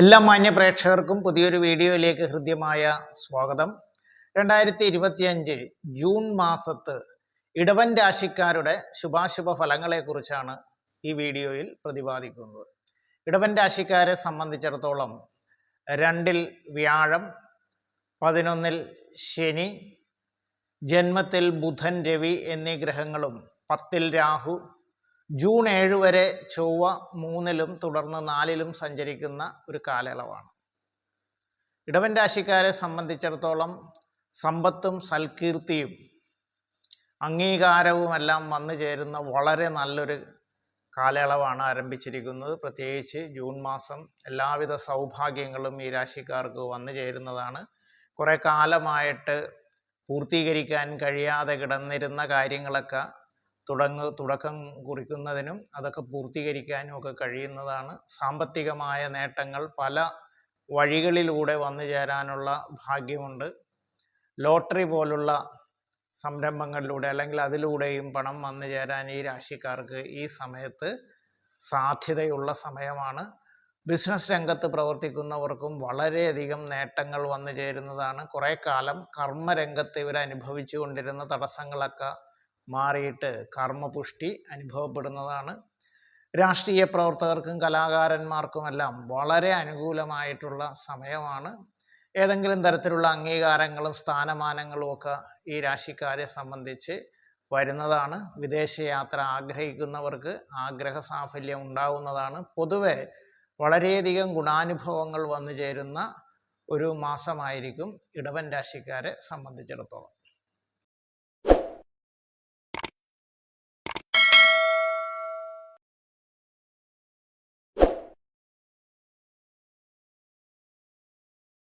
എല്ലാ മാന്യ പ്രേക്ഷകർക്കും പുതിയൊരു വീഡിയോയിലേക്ക് ഹൃദ്യമായ സ്വാഗതം. രണ്ടായിരത്തി ഇരുപത്തിയഞ്ച് ജൂൺ മാസത്ത് ഇടവൻ രാശിക്കാരുടെ ശുഭാശുഭ ഫലങ്ങളെക്കുറിച്ചാണ് ഈ വീഡിയോയിൽ പ്രതിപാദിക്കുന്നത്. ഇടവൻ രാശിക്കാരെ സംബന്ധിച്ചിടത്തോളം രണ്ടിൽ വ്യാഴം പതിനൊന്നിൽ ശനി ജന്മത്തിൽ ബുധൻ രവി എന്നീ ഗ്രഹങ്ങളും പത്തിൽ രാഹു ജൂൺ ഏഴ് വരെ ചൊവ്വ മൂന്നിലും തുടർന്ന് നാലിലും സഞ്ചരിക്കുന്ന ഒരു കാലയളവാണ്. ഇടവൻ രാശിക്കാരെ സംബന്ധിച്ചിടത്തോളം സമ്പത്തും സൽകീർത്തിയും അംഗീകാരവുമെല്ലാം വന്നു ചേരുന്ന വളരെ നല്ലൊരു കാലയളവാണ് ആരംഭിച്ചിരിക്കുന്നത്. പ്രത്യേകിച്ച് ജൂൺ മാസം എല്ലാവിധ സൗഭാഗ്യങ്ങളും ഈ രാശിക്കാർക്ക് വന്നു ചേരുന്നതാണ്. കുറേ കാലമായിട്ട് പൂർത്തീകരിക്കാൻ കഴിയാതെ കിടന്നിരുന്ന കാര്യങ്ങളൊക്കെ തുടങ്ങ തുടക്കം കുറിക്കുന്നതിനും അതൊക്കെ പൂർത്തീകരിക്കാനും ഒക്കെ കഴിയുന്നതാണ്. സാമ്പത്തികമായ നേട്ടങ്ങൾ പല വഴികളിലൂടെ വന്നു ചേരാനുള്ള ഭാഗ്യമുണ്ട്. ലോട്ടറി പോലുള്ള സംരംഭങ്ങളിലൂടെ അല്ലെങ്കിൽ അതിലൂടെയും പണം വന്നു ചേരാൻ ഈ രാശിക്കാർക്ക് ഈ സമയത്ത് സാധ്യതയുള്ള സമയമാണ്. ബിസിനസ് രംഗത്ത് പ്രവർത്തിക്കുന്നവർക്കും വളരെയധികം നേട്ടങ്ങൾ വന്നു ചേരുന്നതാണ്. കുറേ കാലം കർമ്മരംഗത്ത് ഇവർ അനുഭവിച്ചു കൊണ്ടിരുന്ന തടസ്സങ്ങളൊക്കെ മാറിയിട്ട് കർമ്മപുഷ്ടി അനുഭവപ്പെടുന്നതാണ്. രാഷ്ട്രീയ പ്രവർത്തകർക്കും കലാകാരന്മാർക്കുമെല്ലാം വളരെ അനുകൂലമായിട്ടുള്ള സമയമാണ്. ഏതെങ്കിലും തരത്തിലുള്ള അംഗീകാരങ്ങളും സ്ഥാനമാനങ്ങളും ഒക്കെ ഈ രാശിക്കാരെ സംബന്ധിച്ച് വരുന്നതാണ്. വിദേശയാത്ര ആഗ്രഹിക്കുന്നവർക്ക് ആഗ്രഹ സാഫല്യം ഉണ്ടാവുന്നതാണ്. പൊതുവെ വളരെയധികം ഗുണാനുഭവങ്ങൾ വന്നു ചേരുന്ന ഒരു മാസമായിരിക്കും ഇടവൻ രാശിക്കാരെ സംബന്ധിച്ചിടത്തോളം.